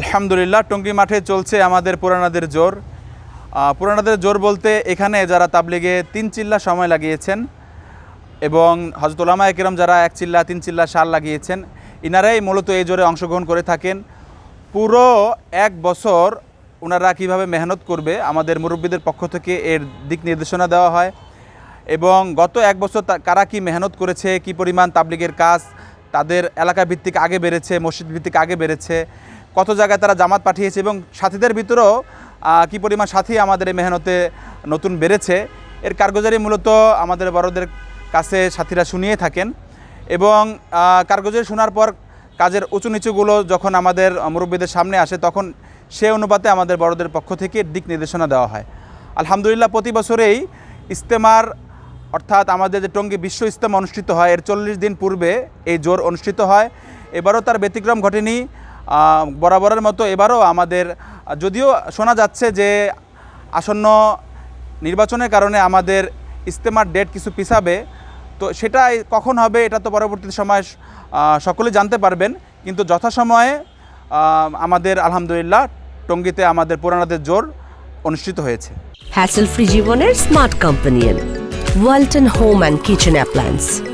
আলহামদুলিল্লাহ, টঙ্গী মাঠে চলছে আমাদের পুরানাদের জোর। পুরানাদের জোর বলতে এখানে যারা তাবলিগে তিন চিল্লা সময় লাগিয়েছেন এবং হজরত ওলামা একরম যারা এক চিল্লা, তিন চিল্লা সাল লাগিয়েছেন, ইনারাই মূলত এই জোরে অংশগ্রহণ করে থাকেন। পুরো এক বছর ওনারা কীভাবে মেহনত করবে আমাদের মুরব্বীদের পক্ষ থেকে এর দিক নির্দেশনা দেওয়া হয় এবং গত এক বছর কারা কি মেহনত করেছে, কি পরিমাণ তাবলিগের কাজ, তাদের এলাকা ভিত্তিক আগে বেড়েছে মসজিদ ভিত্তিক আগে বেড়েছে কত জায়গায় তারা জামাত পাঠিয়েছে এবং সাথীদের ভিতরেও কি পরিমাণ সাথী আমাদের এই মেহনতে নতুন বেড়েছে। এর কারগুজারি মূলত আমাদের বড়দের কাছে সাথীরা শুনিয়ে থাকেন এবং কারগুজারি শোনার পর কাজের উঁচু নিচুগুলো যখন আমাদের মুরব্বীদের সামনে আসে, তখন সে অনুপাতে আমাদের বড়দের পক্ষ থেকে দিক নির্দেশনা দেওয়া হয়। আলহামদুলিল্লাহ, প্রতি বছরেই ইস্তেমার, অর্থাৎ আমাদের যে টঙ্গী বিশ্ব ইস্তেমা অনুষ্ঠিত হয়, এর চল্লিশ দিন পূর্বে এই জোর অনুষ্ঠিত হয়। এবারও তার ব্যতিক্রম ঘটেনি। বরাবরের মতো এবারও আমাদের যদিও শোনা যাচ্ছে যে আসন্ন নির্বাচনের কারণে আমাদের ইস্তেমার ডেট কিছু পিছাবে তো সেটা কখন হবে এটা তো পরবর্তী সময় আহ, সকলেই জানতে পারবেন। কিন্তু যথাসময়ে আমাদের আলহামদুলিল্লাহ টঙ্গিতে আমাদের পুরানাদের জোর অনুষ্ঠিত হয়েছে। হ্যাসেল ফ্রি জীবনের smart companion Walton home and kitchen appliance